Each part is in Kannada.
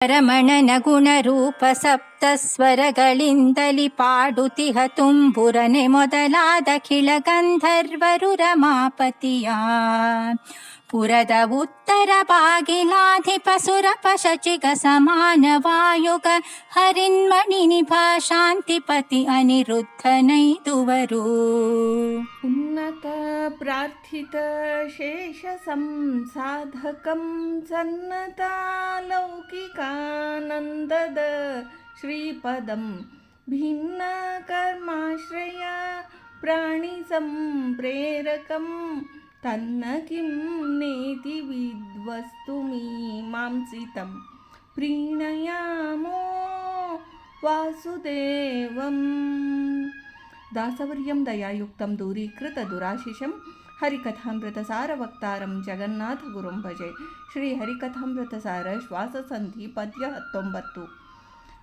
ರಮಣನ ಗುಣರೂಪ ಸಪ್ತ ಸ್ವರಗಳಿಂದಲಿ ಪಾಡುತಿಹ ತುಂಬುರನೆ ಮೊದಲಾದ ಕಿಳ ಗಂಧರ್ವರು ರಮಾಪತಿಯ पुरद पुरदवुत्तरपागिलाधिपसुरपशचिकसमानवायुक हरिन्मणिनिभा शान्तिपति अनिरुद्धनै तु वरु उन्नतप्रार्थितशेषसं साधकं सन्नता लौकिकानन्दद श्रीपदं भिन्नकर्माश्रय प्राणिसं प्रेरकम् तेति किं नेति वासुदेव प्रीणयामो दयायुक्त दासवर्यं दयायुक्तं दूरीकृतदुराशिषं हरिकथामृतसारवक्तारं जगन्नाथगुरुं भजे। श्रीहरिकथामृतसार श्वाससन्धि पद्य हत्तोम्बत्तु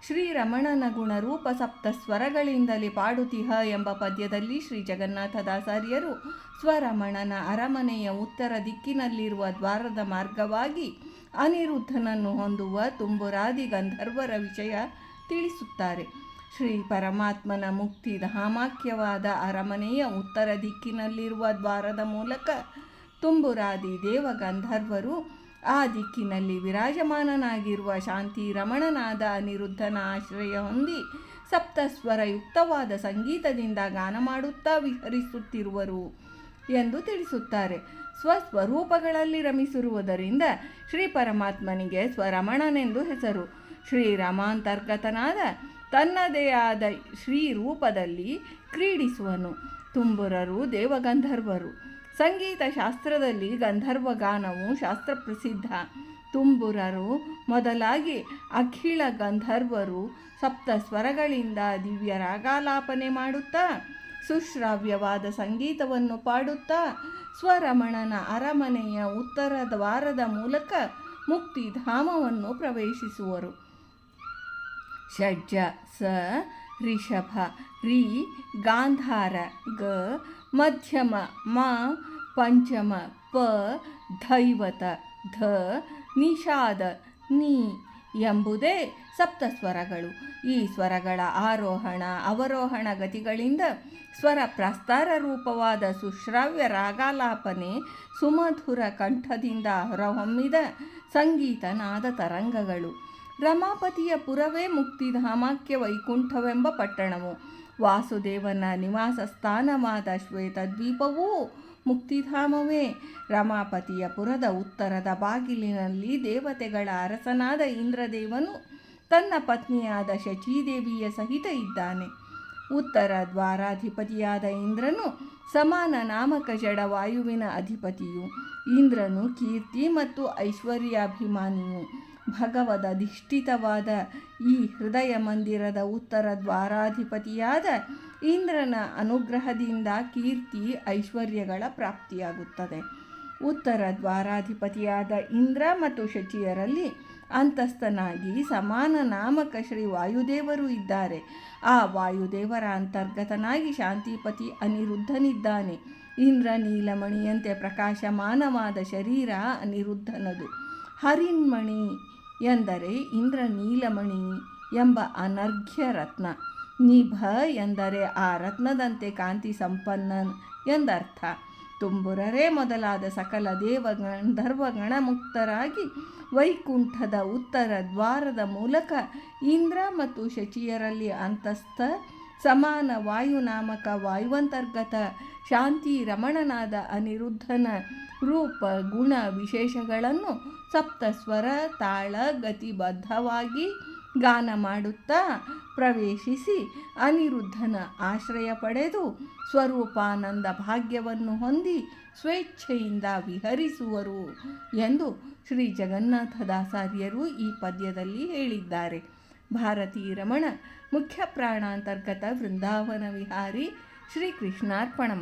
ಶ್ರೀರಮಣನ ಗುಣರೂಪ ಸಪ್ತ ಸ್ವರಗಳಿಂದಲೇ ಪಾಡುತಿಹ ಎಂಬ ಪದ್ಯದಲ್ಲಿ ಶ್ರೀ ಜಗನ್ನಾಥದಾಸಾರ್ಯರು ಸ್ವರಮಣನ ಅರಮನೆಯ ಉತ್ತರ ದಿಕ್ಕಿನಲ್ಲಿರುವ ದ್ವಾರದ ಮಾರ್ಗವಾಗಿ ಅನಿರುದ್ಧನನ್ನು ಹೊಂದುವ ತುಂಬುರಾದಿ ಗಂಧರ್ವರ ವಿಷಯ ತಿಳಿಸುತ್ತಾರೆ. ಶ್ರೀ ಪರಮಾತ್ಮನ ಮುಕ್ತಿ ಧಾಮಾಖ್ಯವಾದ ಅರಮನೆಯ ಉತ್ತರ ದಿಕ್ಕಿನಲ್ಲಿರುವ ದ್ವಾರದ ಮೂಲಕ ತುಂಬುರಾದಿ ದೇವ ಗಂಧರ್ವರು ಆ ದಿಕ್ಕಿನಲ್ಲಿ ವಿರಾಜಮಾನನಾಗಿರುವ ಶಾಂತಿ ರಮಣನಾದ ಅನಿರುದ್ಧನ ಆಶ್ರಯ ಹೊಂದಿ ಸಪ್ತಸ್ವರಯುಕ್ತವಾದ ಸಂಗೀತದಿಂದ ಗಾನ ಮಾಡುತ್ತಾ ವಿಹರಿಸುತ್ತಿರುವರು ಎಂದು ತಿಳಿಸುತ್ತಾರೆ. ಸ್ವಸ್ವರೂಪಗಳಲ್ಲಿ ರಮಿಸಿರುವುದರಿಂದ ಶ್ರೀ ಪರಮಾತ್ಮನಿಗೆ ಸ್ವರಮಣನೆಂದು ಹೆಸರು. ಶ್ರೀರಮಾಂತರ್ಗತನಾದ ತನ್ನದೇ ಆದ ಶ್ರೀ ರೂಪದಲ್ಲಿ ಕ್ರೀಡಿಸುವನು. ತುಂಬುರರು ದೇವಗಂಧರ್ವರು. ಸಂಗೀತ ಶಾಸ್ತ್ರದಲ್ಲಿ ಗಂಧರ್ವ ಗಾನವು ಶಾಸ್ತ್ರಪ್ರಸಿದ್ಧ. ತುಂಬುರರು ಮೊದಲಾಗಿ ಅಖಿಳ ಗಂಧರ್ವರು ಸಪ್ತ ಸ್ವರಗಳಿಂದ ದಿವ್ಯ ರಾಗಾಲಾಪನೆ ಮಾಡುತ್ತಾ, ಸುಶ್ರಾವ್ಯವಾದ ಸಂಗೀತವನ್ನು ಪಾಡುತ್ತಾ, ಸ್ವರಮಣನ ಅರಮನೆಯ ಉತ್ತರ ದ್ವಾರದ ಮೂಲಕ ಮುಕ್ತಿಧಾಮವನ್ನು ಪ್ರವೇಶಿಸುವರು. ಷಡ್ಜ ಸ ರಿಷಭ, ರಿ, ಗಾಂಧಾರ, ಗ, ಮಧ್ಯಮ, ಮ, ಪಂಚಮ, ಪ ಧೈವತ ಧ, ನಿಷಾದ, ನಿ ಎಂಬುದೇ ಸಪ್ತಸ್ವರಗಳು ಈ ಸ್ವರಗಳ ಆರೋಹಣ, ಅವರೋಹಣ ಗತಿಗಳಿಂದ ಸ್ವರ ಪ್ರಸ್ತಾರ ರೂಪವಾದ ಸುಶ್ರಾವ್ಯ ರಾಗಾಲಾಪನೆ, ಸುಮಧುರ ಕಂಠದಿಂದ ಹೊರಹೊಮ್ಮಿದ ಸಂಗೀತನಾದ ತರಂಗಗಳು. ರಮಾಪತಿಯ ಪುರವೇ ಮುಕ್ತಿಧಾಮಕ್ಕೆ ವೈಕುಂಠವೆಂಬ ಪಟ್ಟಣವು. ವಾಸುದೇವನ ನಿವಾಸ ಸ್ಥಾನವಾದ ಶ್ವೇತದ್ವೀಪವೂ ಮುಕ್ತಿಧಾಮವೇ. ರಮಾಪತಿಯ ಪುರದ ಉತ್ತರದ ಬಾಗಿಲಿನಲ್ಲಿ ದೇವತೆಗಳ ಅರಸನಾದ ಇಂದ್ರದೇವನು ತನ್ನ ಪತ್ನಿಯಾದ ಶಚೀದೇವಿಯ ಸಹಿತ ಇದ್ದಾನೆ. ಉತ್ತರ ದ್ವಾರಾಧಿಪತಿಯಾದ ಇಂದ್ರನು ಸಮಾನ ನಾಮಕ ಜಡ ವಾಯುವಿನ ಅಧಿಪತಿಯು. ಇಂದ್ರನು ಕೀರ್ತಿ ಮತ್ತು ಐಶ್ವರ್ಯಾಭಿಮಾನಿಯು. ಭಗವದಧಿಷ್ಠಿತವಾದ ಈ ಹೃದಯ ಮಂದಿರದ ಉತ್ತರ ದ್ವಾರಾಧಿಪತಿಯಾದ ಇಂದ್ರನ ಅನುಗ್ರಹದಿಂದ ಕೀರ್ತಿ ಐಶ್ವರ್ಯಗಳ ಪ್ರಾಪ್ತಿಯಾಗುತ್ತದೆ. ಉತ್ತರ ದ್ವಾರಾಧಿಪತಿಯಾದ ಇಂದ್ರ ಮತ್ತು ಶಚಿಯರಲ್ಲಿ ಅಂತಸ್ತನಾಗಿ ಸಮಾನ ನಾಮಕ ಶ್ರೀ ವಾಯುದೇವರು ಇದ್ದಾರೆ. ಆ ವಾಯುದೇವರ ಅಂತರ್ಗತನಾಗಿ ಶಾಂತಿಪತಿ ಅನಿರುದ್ಧನಿದ್ದಾನೆ. ಇಂದ್ರ ನೀಲಮಣಿಯಂತೆ ಪ್ರಕಾಶಮಾನವಾದ ಶರೀರ ಅನಿರುದ್ಧನದು. ಹರಿನ್ಮಣಿ ಎಂದರೆ ಇಂದ್ರ ನೀಲಮಣಿ ಎಂಬ ಅನರ್ಘ್ಯ ರತ್ನ. ನಿಭ ಎಂದರೆ ಆ ರತ್ನದಂತೆ ಕಾಂತಿ ಸಂಪನ್ನ ಎಂದರ್ಥ. ತುಂಬುರರೇ ಮೊದಲಾದ ಸಕಲ ದೇವ ಗಂಧರ್ವ ಗಣಮುಕ್ತರಾಗಿ ವೈಕುಂಠದ ಉತ್ತರ ದ್ವಾರದ ಮೂಲಕ ಇಂದ್ರ ಮತ್ತು ಶಚಿಯರಲ್ಲಿ ಅಂತಸ್ಥ ಸಮಾನ ವಾಯುನಾಮಕ ವಾಯುವಂತರ್ಗತ ಶಾಂತಿ ರಮಣನಾದ ಅನಿರುದ್ಧನ ರೂಪ ಗುಣ ವಿಶೇಷಗಳನ್ನು ಸಪ್ತಸ್ವರ ತಾಳ ಗತಿಬದ್ಧವಾಗಿ ಗಾನ ಮಾಡುತ್ತಾ ಪ್ರವೇಶಿಸಿ ಅನಿರುದ್ಧನ ಆಶ್ರಯ ಪಡೆದು ಸ್ವರೂಪಾನಂದ ಭಾಗ್ಯವನ್ನು ಹೊಂದಿ ಸ್ವೇಚ್ಛೆಯಿಂದ ವಿಹರಿಸುವರು ಎಂದು ಶ್ರೀ ಜಗನ್ನಾಥದಾಸಾರ್ಯರು ಈ ಪದ್ಯದಲ್ಲಿ ಹೇಳಿದ್ದಾರೆ. ಭಾರತೀ ರಮಣ ಮುಖ್ಯ ಪ್ರಾಣಾಂತರ್ಗತ ವೃಂದಾವನ ವಿಹಾರಿ ಶ್ರೀ ಕೃಷ್ಣಾರ್ಪಣ